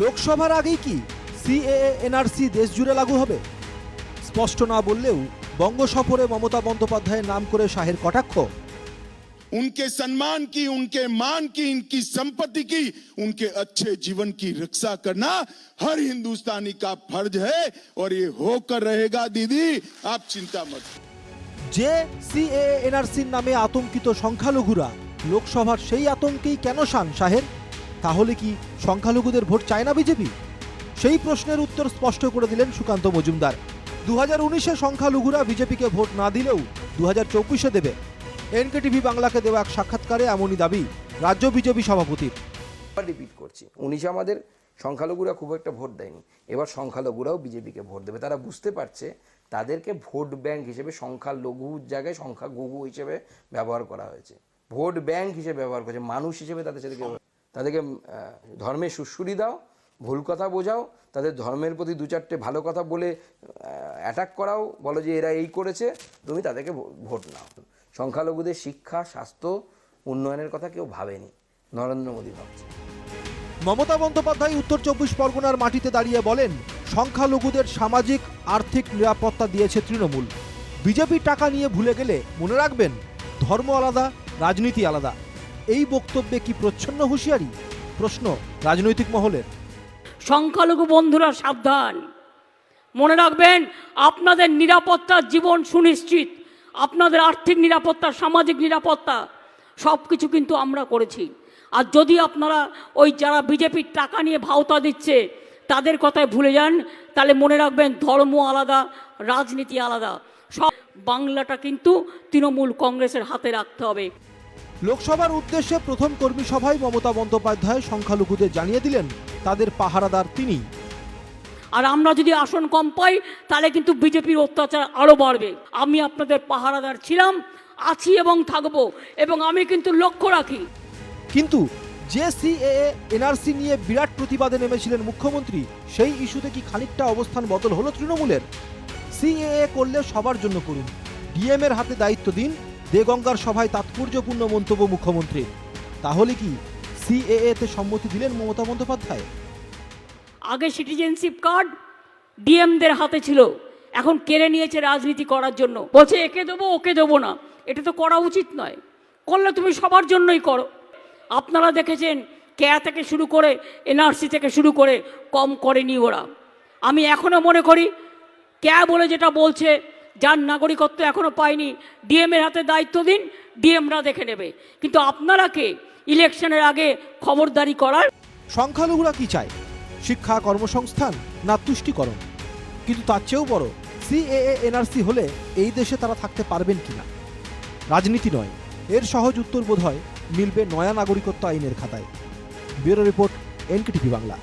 লোকসভার আগেই কি সিএএ এনআরসি দেশ জুড়ে লাগু হবে স্পষ্ট না বললেও বঙ্গ সফরে মমতা বন্দ্যোপাধ্যায়ের নাম করে শাহের কটাক্ষ उनके सम्मान की उनके मान की इनकी संपत्ति की उनके अच्छे जीवन की रक्षा करना हर हिंदुस्तानी का फर्ज है और ये होकर रहेगा दीदी आप चिंता मत करो। যে সিএএ এনআরসির নামে আতঙ্কিত সংখ্যালঘুরা লোকসভার সেই আতঙ্কেই কেন শান শাহের তাহলে কি সংখ্যালঘুদের ভোট চায় না বিজেপি? সেই প্রশ্নের উত্তর স্পষ্ট করে দিলেন সুকান্ত মজুমদার। দু হাজার উনিশে সংখ্যালঘুরা বিজেপিকে ভোট না দিলেও দু হাজার চব্বিশে দেবে। এনকেটিভি বাংলাকে দেওয়া এক সাক্ষাৎকারে এমনই দাবি রাজ্য বিজেপি সভাপতির। রিপিট করছি, উনিশে আমাদের সংখ্যালঘুরা খুব একটা ভোট দেয়নি। এবার সংখ্যালঘুরাও বিজেপিকে ভোট দেবে। তারা বুঝতে পারছে তাদেরকে ভোট ব্যাংক হিসেবে সংখ্যালঘুর জায়গায় সংখ্যাগুহু হিসেবে ব্যবহার করা হয়েছে। ভোট ব্যাংক হিসেবে ব্যবহার করেছে মানুষ হিসেবে তাদের সাথে তাদেরকে ধর্মে সুশ্রুরি দাও, ভুল কথা বোঝাও, তাদের ধর্মের প্রতি দু চারটে ভালো কথা বলে অ্যাটাক করাও, বলো যে এরা এই করেছে, তুমি তাদেরকে ভোট নাও। সংখ্যালঘুদের শিক্ষা, স্বাস্থ্য, উন্নয়নের কথা কেউ ভাবেনি। নরেন্দ্র মোদী ভাবছে। মমতা বন্দ্যোপাধ্যায় উত্তর চব্বিশ পরগনার মাটিতে দাঁড়িয়ে বলেন, সংখ্যালঘুদের সামাজিক, আর্থিক নিরাপত্তা দিয়েছে তৃণমূল। বিজেপির টাকা নিয়ে ভুলে গেলে মনে রাখবেন, ধর্ম আলাদা, রাজনীতি আলাদা। এই বক্তব্যে কি প্রচ্ছন্ন হুঁশিয়ারি? প্রশ্ন, রাজনৈতিক মহলের। সংখ্যালঘু বন্ধুরা, সাবধান। মনে রাখবেন, আপনাদের নিরাপত্তার জীবন সুনিশ্চিত। আপনাদের আর্থিক নিরাপত্তা, সামাজিক নিরাপত্তা সব কিছু কিন্তু আমরা করেছি। আর যদি আপনারা ওই যারা বিজেপির টাকা নিয়ে ভাওতা দিচ্ছে, তাদের কথায় ভুলে যান, তাহলে মনে রাখবেন ধর্ম আলাদা, রাজনীতি আলাদা। সব বাংলাটা কিন্তু তৃণমূল কংগ্রেসের হাতে রাখতে হবে। লোকসভার উদ্দেশ্যে প্রথম কর্মী সভায় মমতা বন্দ্যোপাধ্যায় সংখ্যালঘুদের জানিয়ে দিলেন তাদের পাহারাদার তিনি। আর আমরা যদি আসন কম পাই তাহলে কিন্তু বিজেপির অত্যাচার আরও বাড়বে। আমি আপনাদের পাহারাদার ছিলাম আছি এবং থাকব এবং আমি কিন্তু লক্ষ্য রাখি। কিন্তু যে সিএএ এনআরসি নিয়ে বিরাট প্রতিবাদে নেমেছিলেন মুখ্যমন্ত্রী সেই ইস্যুতে কি খানিকটা অবস্থান বদল হলো তৃণমূলের? সিএএ করলে সবার জন্য করুন। ডিএম এর হাতে দায়িত্ব দিন দেগঙ্গার সভায় তাৎপর্যপূর্ণ মন্তব্য মুখ্যমন্ত্রী তাহলে কি সিএএ তে সম্মতি দিলেন মমতা বন্দ্যোপাধ্যায়? আগে সিটিজেনশিপ কার্ড ডিএমদের হাতে ছিল। এখন কেড়ে নিয়েছে রাজনীতি করার জন্য। বলছে, একে দেবো, ওকে দেবো না। এটা তো করা উচিত নয়। করলে তুমি সবার জন্যই করো। আপনারা দেখেছেন, কেয়া থেকে শুরু করে এনআরসি থেকে শুরু করে কম করেনি ওরা। আমি এখনও মনে করি, ক্যা বলে যেটা বলছে যার নাগরিকত্ব এখনও পায়নি ডিএমের হাতে দায়িত্ব দিন ডিএমরা দেখে নেবে। কিন্তু আপনারা কে? ইলেকশনের আগে খবরদারি করার? সংখ্যালঘুরা কি চায়? শিক্ষা, কর্মসংস্থান না তুষ্টিকরণ? কিন্তু তার চেয়েও বড় সিএএ এনআরসি হলে এই দেশে তারা থাকতে পারবেন কিনা? রাজনীতি নয়, এর সহজ উত্তর বোধ হয় মিলবে নয়া নাগরিকত্ব আইনের খাতায়। Bureau report, NKTV Bangla.